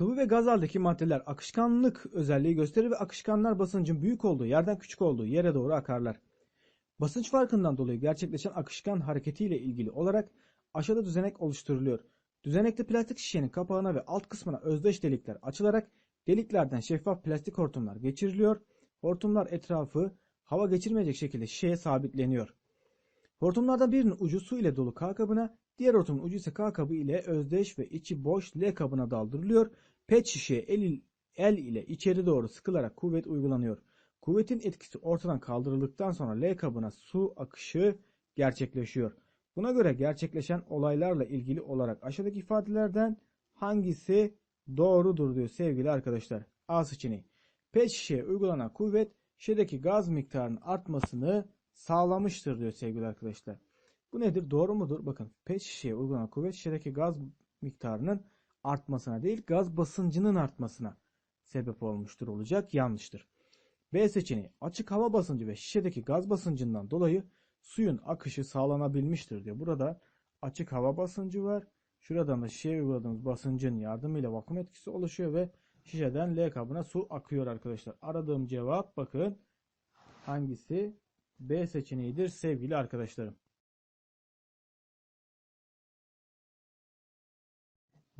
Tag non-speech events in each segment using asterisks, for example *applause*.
Sıvı ve gaz haldeki maddeler akışkanlık özelliği gösterir ve akışkanlar basıncın büyük olduğu yerden küçük olduğu yere doğru akarlar. Basınç farkından dolayı gerçekleşen akışkan hareketiyle ilgili olarak aşağıda düzenek oluşturuluyor. Düzenekte plastik şişenin kapağına ve alt kısmına özdeş delikler açılarak deliklerden şeffaf plastik hortumlar geçiriliyor. Hortumlar etrafı hava geçirmeyecek şekilde şişeye sabitleniyor. Hortumlardan birinin ucu su ile dolu K kabına, diğer hortumun ucu ise K kabı ile özdeş ve içi boş L kabına daldırılıyor. Pet şişeye el, el ile içeri doğru sıkılarak kuvvet uygulanıyor. Kuvvetin etkisi ortadan kaldırıldıktan sonra L kabına su akışı gerçekleşiyor. Buna göre gerçekleşen olaylarla ilgili olarak aşağıdaki ifadelerden hangisi doğrudur diyor sevgili arkadaşlar. A seçeneği. Pet şişeye uygulanan kuvvet şişedeki gaz miktarının artmasını sağlamıştır diyor sevgili arkadaşlar. Bu nedir? Doğru mudur? Bakın pet şişeye uygulanan kuvvet şişedeki gaz miktarının artmasına değil gaz basıncının artmasına sebep olmuştur olacak. Yanlıştır. B seçeneği açık hava basıncı ve şişedeki gaz basıncından dolayı suyun akışı sağlanabilmiştir diyor. Burada açık hava basıncı var. Şuradan da şişeye uyguladığımız basıncın yardımıyla vakum etkisi oluşuyor ve şişeden L kabına su akıyor arkadaşlar. Aradığım cevap bakın hangisi? B seçeneğidir sevgili arkadaşlarım.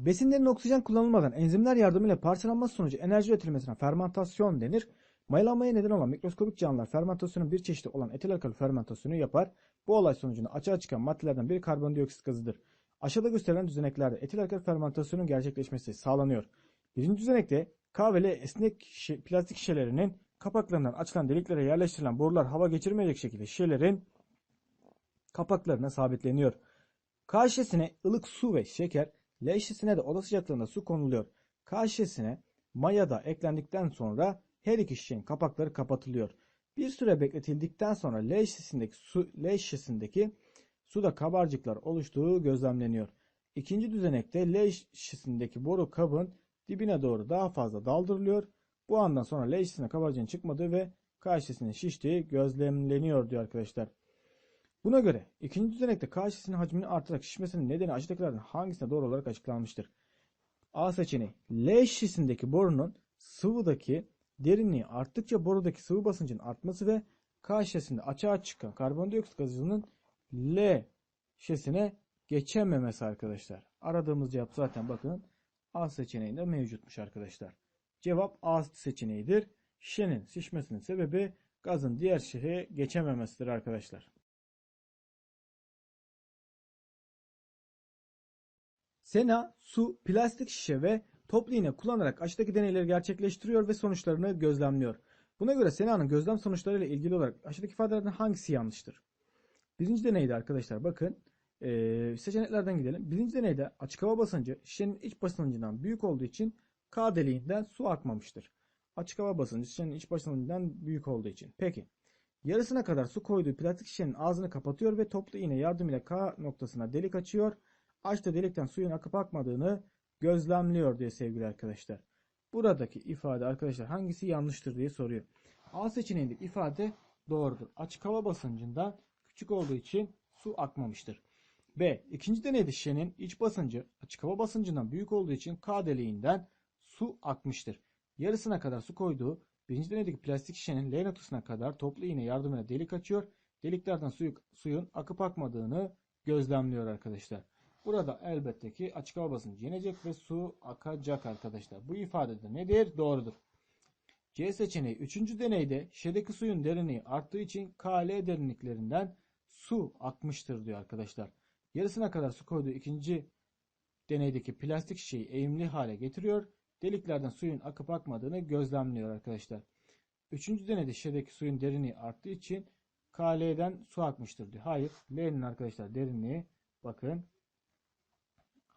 Besinlerin oksijen kullanılmadan enzimler yardımıyla parçalanması sonucu enerji üretilmesine fermentasyon denir. Mayalanmaya neden olan mikroskobik canlılar fermentasyonun bir çeşidi olan etil alkol fermentasyonu yapar. Bu olay sonucunda açığa çıkan maddelerden biri karbondioksit gazıdır. Aşağıda gösterilen düzeneklerde etil alkol fermentasyonun gerçekleşmesi sağlanıyor. Birinci düzenekte K ve L esnek şişe, plastik şişelerinin kapaklarından açılan deliklere yerleştirilen borular hava geçirmeyecek şekilde şişelerin kapaklarına sabitleniyor. K şişesine ılık su ve şeker, L şişesine de oda sıcaklığında su konuluyor. K şişesine maya da eklendikten sonra her iki şişenin kapakları kapatılıyor. Bir süre bekletildikten sonra L şişesindeki, su, L şişesindeki suda kabarcıklar oluştuğu gözlemleniyor. İkinci düzenekte L şişesindeki boru kabın dibine doğru daha fazla daldırılıyor. Bu andan sonra L şişesine kabarcığın çıkmadığı ve K şişesinin şiştiği gözlemleniyor diyor arkadaşlar. Buna göre ikinci düzenekte K şişesinin hacmini artarak şişmesinin nedeni aşağıdakilerden hangisine doğru olarak açıklanmıştır? A seçeneği L şişesindeki borunun sıvıdaki derinliği arttıkça borudaki sıvı basıncın artması ve K şişesinde açığa çıkan karbondioksit gazının L şişesine geçememesi arkadaşlar. Aradığımız cevap zaten bakın A seçeneğinde mevcutmuş arkadaşlar. Cevap A seçeneğidir. Şişenin şişmesinin sebebi gazın diğer şişeye geçememesidir arkadaşlar. Sena su, plastik şişe ve toplu iğne kullanarak aşağıdaki deneyleri gerçekleştiriyor ve sonuçlarını gözlemliyor. Buna göre Sena'nın gözlem sonuçlarıyla ilgili olarak aşağıdaki ifadelerden hangisi yanlıştır? Birinci deneyde arkadaşlar bakın ee, seçeneklerden gidelim. Birinci deneyde açık hava basıncı şişenin iç basıncından büyük olduğu için K deliğinden su akmamıştır. Açık hava basıncı şişenin iç basıncından büyük olduğu için. Peki. Yarısına kadar su koyduğu plastik şişenin ağzını kapatıyor ve toplu iğne yardımıyla K noktasına delik açıyor. Açtığı delikten suyun akıp akmadığını gözlemliyor diye sevgili arkadaşlar. Buradaki ifade arkadaşlar hangisi yanlıştır diye soruyor. A seçeneğindeki ifade doğrudur. Açık hava basıncından küçük olduğu için su akmamıştır. B. İkinci deneyde şişenin iç basıncı açık hava basıncından büyük olduğu için K deliğinden su akmıştır. Yarısına kadar su koyduğu birinci deneydeki plastik şişenin L noktasına kadar toplu iğne yardımıyla delik açıyor. Deliklerden suyu, suyun akıp akmadığını gözlemliyor arkadaşlar. Burada elbette ki açık hava basıncı yenecek ve su akacak arkadaşlar. Bu ifade de nedir? Doğrudur. C seçeneği 3. deneyde şişedeki suyun derinliği arttığı için KL derinliklerinden su akmıştır diyor arkadaşlar. Yarısına kadar su koyduğu ikinci deneydeki plastik şişeyi eğimli hale getiriyor. Deliklerden suyun akıp akmadığını gözlemliyor arkadaşlar. Üçüncü deneyde şişedeki suyun derinliği arttığı için KL'den su akmıştır diyor. Hayır. L'nin arkadaşlar derinliği bakın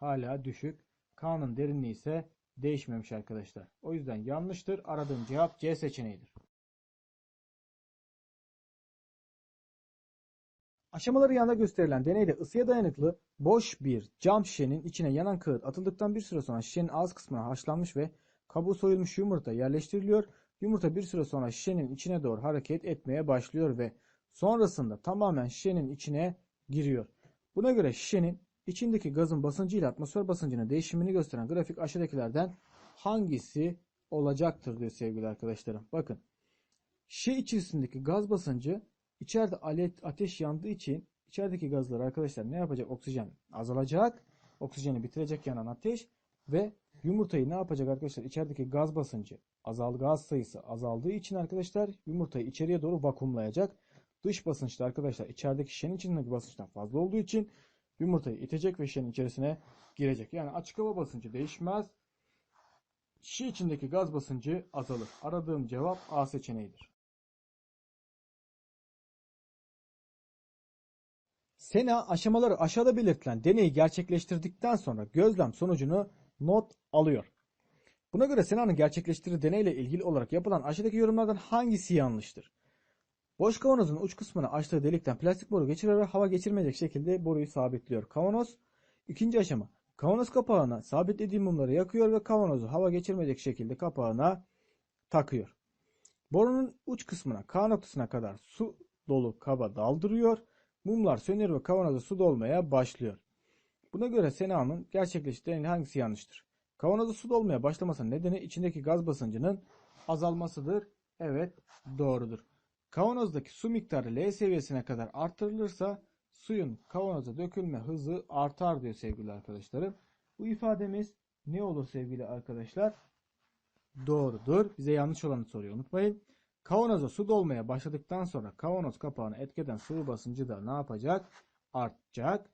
hala düşük. K'nın derinliği ise değişmemiş arkadaşlar. O yüzden yanlıştır. Aradığım cevap C seçeneğidir. Aşamaları yanında gösterilen deneyde ısıya dayanıklı boş bir cam şişenin içine yanan kağıt atıldıktan bir süre sonra şişenin ağız kısmına haşlanmış ve kabuğu soyulmuş yumurta yerleştiriliyor. Yumurta bir süre sonra şişenin içine doğru hareket etmeye başlıyor ve sonrasında tamamen şişenin içine giriyor. Buna göre şişenin içindeki gazın basıncı ile atmosfer basıncının değişimini gösteren grafik aşağıdakilerden hangisi olacaktır diyor sevgili arkadaşlarım. Bakın şişe içerisindeki gaz basıncı içeride alet, ateş yandığı için içerideki gazlar arkadaşlar ne yapacak? Oksijen azalacak. Oksijeni bitirecek yanan ateş ve yumurtayı ne yapacak arkadaşlar? İçerideki gaz basıncı azal gaz sayısı azaldığı için arkadaşlar yumurtayı içeriye doğru vakumlayacak. Dış basınçta arkadaşlar içerideki şişenin içindeki basınçtan fazla olduğu için yumurtayı itecek ve şişenin içerisine girecek. Yani açık hava basıncı değişmez. Şişe içindeki gaz basıncı azalır. Aradığım cevap A seçeneğidir. Sena aşamaları aşağıda belirtilen deneyi gerçekleştirdikten sonra gözlem sonucunu not alıyor. Buna göre Sena'nın gerçekleştirdiği deneyle ilgili olarak yapılan aşağıdaki yorumlardan hangisi yanlıştır? Boş kavanozun uç kısmına açtığı delikten plastik boru geçirerek hava geçirmeyecek şekilde boruyu sabitliyor. Kavanoz ikinci aşama. Kavanoz kapağına sabitlediği mumları yakıyor ve kavanozu hava geçirmeyecek şekilde kapağına takıyor. Borunun uç kısmına K noktasına kadar su dolu kaba daldırıyor. Mumlar sönüyor ve kavanoza su dolmaya başlıyor. Buna göre Sena'nın gerçekleştirdiği hangisi yanlıştır? Kavanoza su dolmaya başlamasının nedeni içindeki gaz basıncının azalmasıdır. Evet doğrudur. Kavanozdaki su miktarı L seviyesine kadar artırılırsa suyun kavanoza dökülme hızı artar diyor sevgili arkadaşlarım. Bu ifademiz ne olur sevgili arkadaşlar? Doğrudur. Bize yanlış olanı soruyor unutmayın. Kavanoza su dolmaya başladıktan sonra kavanoz kapağını etkeden sıvı basıncı da ne yapacak? Artacak.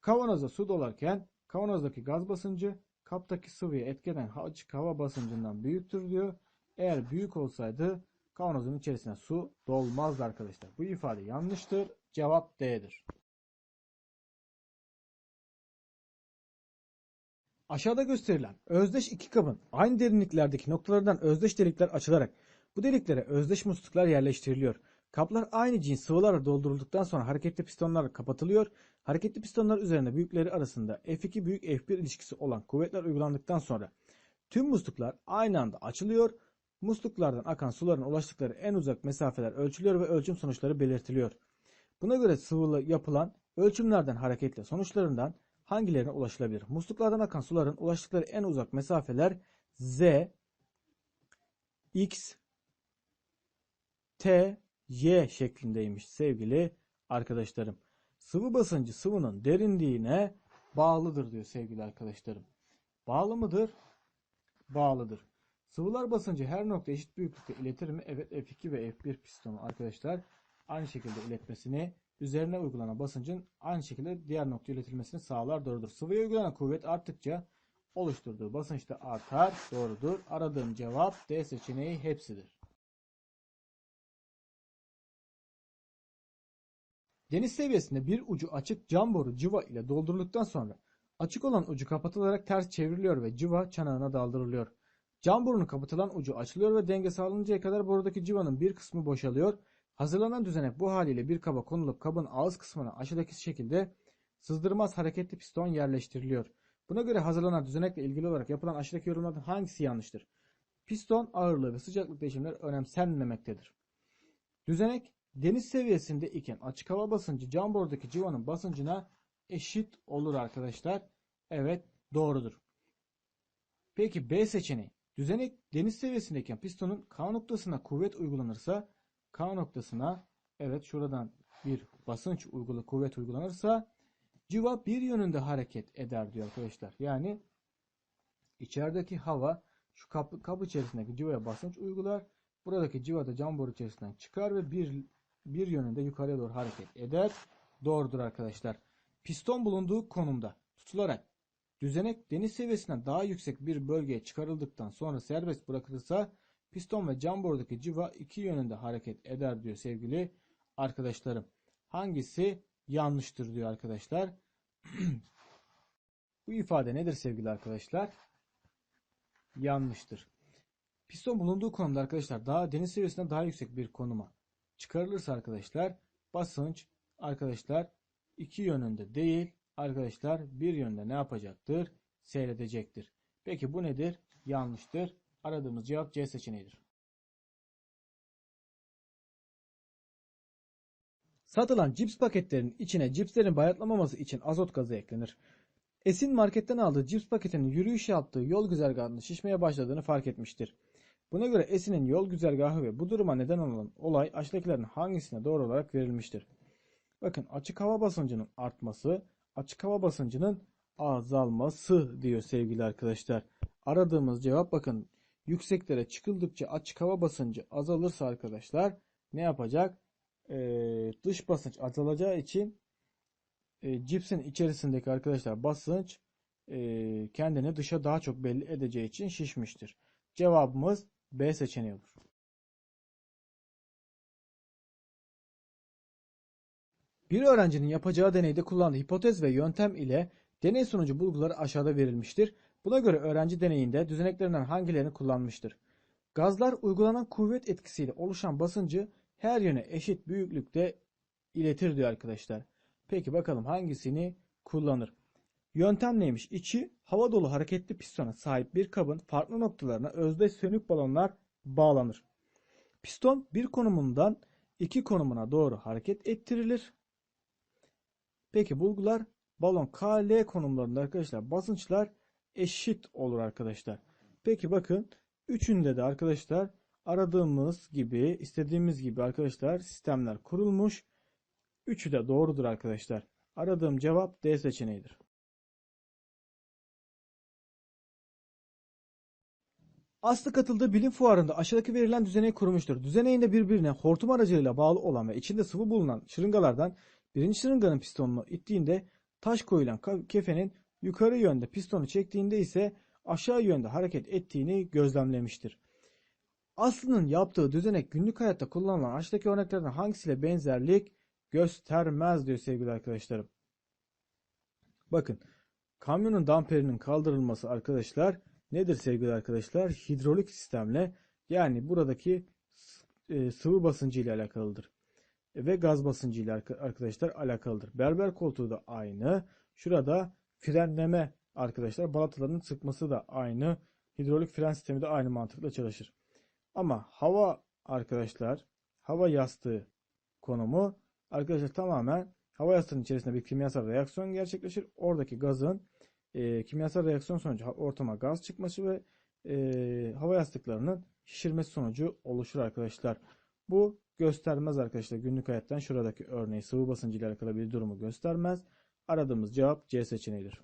Kavanoza su dolarken kavanozdaki gaz basıncı kaptaki sıvıyı etkeden açık hava basıncından büyüktür diyor. Eğer büyük olsaydı kavanozun içerisine su dolmazdı arkadaşlar. Bu ifade yanlıştır. Cevap D'dir. Aşağıda gösterilen özdeş iki kabın aynı derinliklerdeki noktalardan özdeş delikler açılarak bu deliklere özdeş musluklar yerleştiriliyor. Kaplar aynı cins sıvılarla doldurulduktan sonra hareketli pistonlar kapatılıyor. Hareketli pistonlar üzerinde büyükleri arasında F2 büyük F1 ilişkisi olan kuvvetler uygulandıktan sonra tüm musluklar aynı anda açılıyor. Musluklardan akan suların ulaştıkları en uzak mesafeler ölçülüyor ve ölçüm sonuçları belirtiliyor. Buna göre sıvılı yapılan ölçümlerden hareketle sonuçlarından hangilerine ulaşılabilir? Musluklardan akan suların ulaştıkları en uzak mesafeler Z, X, T, Y şeklindeymiş sevgili arkadaşlarım. Sıvı basıncı sıvının derinliğine bağlıdır diyor sevgili arkadaşlarım. Bağlı mıdır? Bağlıdır. Sıvılar basıncı her nokta eşit büyüklükte iletir mi? Evet F2 ve F1 pistonu arkadaşlar aynı şekilde iletmesini üzerine uygulanan basıncın aynı şekilde diğer noktaya iletilmesini sağlar doğrudur. Sıvıya uygulanan kuvvet arttıkça oluşturduğu basınç da artar doğrudur. Aradığım cevap D seçeneği hepsidir. Deniz seviyesinde bir ucu açık cam boru cıva ile doldurulduktan sonra açık olan ucu kapatılarak ters çevriliyor ve cıva çanağına daldırılıyor. Cam borunun kapatılan ucu açılıyor ve denge sağlanıncaya kadar borudaki cıvanın bir kısmı boşalıyor. Hazırlanan düzenek bu haliyle bir kaba konulup kabın ağız kısmına aşağıdaki şekilde sızdırmaz hareketli piston yerleştiriliyor. Buna göre hazırlanan düzenekle ilgili olarak yapılan aşağıdaki yorumlardan hangisi yanlıştır? Piston ağırlığı ve sıcaklık değişimleri önemsenmemektedir. Düzenek deniz seviyesinde iken açık hava basıncı cam borudaki civanın basıncına eşit olur arkadaşlar. Evet doğrudur. Peki B seçeneği. Düzenek deniz seviyesindeyken pistonun K noktasına kuvvet uygulanırsa K noktasına evet şuradan bir basınç uygulu kuvvet uygulanırsa civa bir yönünde hareket eder diyor arkadaşlar. Yani içerideki hava şu kapı, kapı içerisindeki civaya basınç uygular. Buradaki civa da cam boru içerisinden çıkar ve bir bir yönünde yukarıya doğru hareket eder. Doğrudur arkadaşlar. Piston bulunduğu konumda tutularak düzenek deniz seviyesinden daha yüksek bir bölgeye çıkarıldıktan sonra serbest bırakılırsa piston ve cam borudaki civa iki yönünde hareket eder diyor sevgili arkadaşlarım. Hangisi yanlıştır diyor arkadaşlar. *clears throat* Bu ifade nedir sevgili arkadaşlar? Yanlıştır. Piston bulunduğu konumda arkadaşlar daha deniz seviyesinden daha yüksek bir konuma çıkarılırsa arkadaşlar basınç arkadaşlar iki yönünde değil arkadaşlar bir yönde ne yapacaktır? Seyredecektir. Peki bu nedir? Yanlıştır. Aradığımız cevap C seçeneğidir. Satılan cips paketlerinin içine cipslerin bayatlamaması için azot gazı eklenir. Esin marketten aldığı cips paketinin yürüyüş yaptığı yol güzergahında şişmeye başladığını fark etmiştir. Buna göre Esin'in yol güzergahı ve bu duruma neden olan olay aşağıdakilerin hangisine doğru olarak verilmiştir? Bakın açık hava basıncının artması, açık hava basıncının azalması diyor sevgili arkadaşlar. Aradığımız cevap bakın yükseklere çıkıldıkça açık hava basıncı azalırsa arkadaşlar ne yapacak? Ee, dış basınç azalacağı için e, cipsin içerisindeki arkadaşlar basınç e, kendini dışa daha çok belli edeceği için şişmiştir. Cevabımız B seçeneği olur. Bir öğrencinin yapacağı deneyde kullandığı hipotez ve yöntem ile deney sonucu bulguları aşağıda verilmiştir. Buna göre öğrenci deneyinde düzeneklerinden hangilerini kullanmıştır? Gazlar uygulanan kuvvet etkisiyle oluşan basıncı her yöne eşit büyüklükte iletir diyor arkadaşlar. Peki bakalım hangisini kullanır? Yöntem neymiş? İçi hava dolu hareketli pistona sahip bir kabın farklı noktalarına özdeş sönük balonlar bağlanır. Piston bir konumundan iki konumuna doğru hareket ettirilir. Peki bulgular balon KL konumlarında arkadaşlar basınçlar eşit olur arkadaşlar. Peki bakın üçünde de arkadaşlar aradığımız gibi istediğimiz gibi arkadaşlar sistemler kurulmuş. Üçü de doğrudur arkadaşlar. Aradığım cevap D seçeneğidir. Aslı katıldığı bilim fuarında aşağıdaki verilen düzeneyi kurmuştur. Düzeneğinde birbirine hortum aracılığıyla bağlı olan ve içinde sıvı bulunan şırıngalardan birinci şırınganın pistonunu ittiğinde taş koyulan kefenin yukarı yönde pistonu çektiğinde ise aşağı yönde hareket ettiğini gözlemlemiştir. Aslı'nın yaptığı düzenek günlük hayatta kullanılan aşağıdaki örneklerden hangisiyle benzerlik göstermez diyor sevgili arkadaşlarım. Bakın kamyonun damperinin kaldırılması arkadaşlar nedir sevgili arkadaşlar? Hidrolik sistemle yani buradaki e, sıvı basıncı ile alakalıdır. Ve gaz basıncı ile arkadaşlar alakalıdır. Berber koltuğu da aynı. Şurada frenleme arkadaşlar balataların sıkması da aynı. Hidrolik fren sistemi de aynı mantıkla çalışır. Ama hava arkadaşlar hava yastığı konumu arkadaşlar tamamen hava yastığının içerisinde bir kimyasal reaksiyon gerçekleşir. Oradaki gazın e, kimyasal reaksiyon sonucu ortama gaz çıkması ve e, hava yastıklarının şişirmesi sonucu oluşur arkadaşlar. Bu göstermez arkadaşlar günlük hayattan şuradaki örneği sıvı basıncı ile alakalı bir durumu göstermez. Aradığımız cevap C seçeneğidir.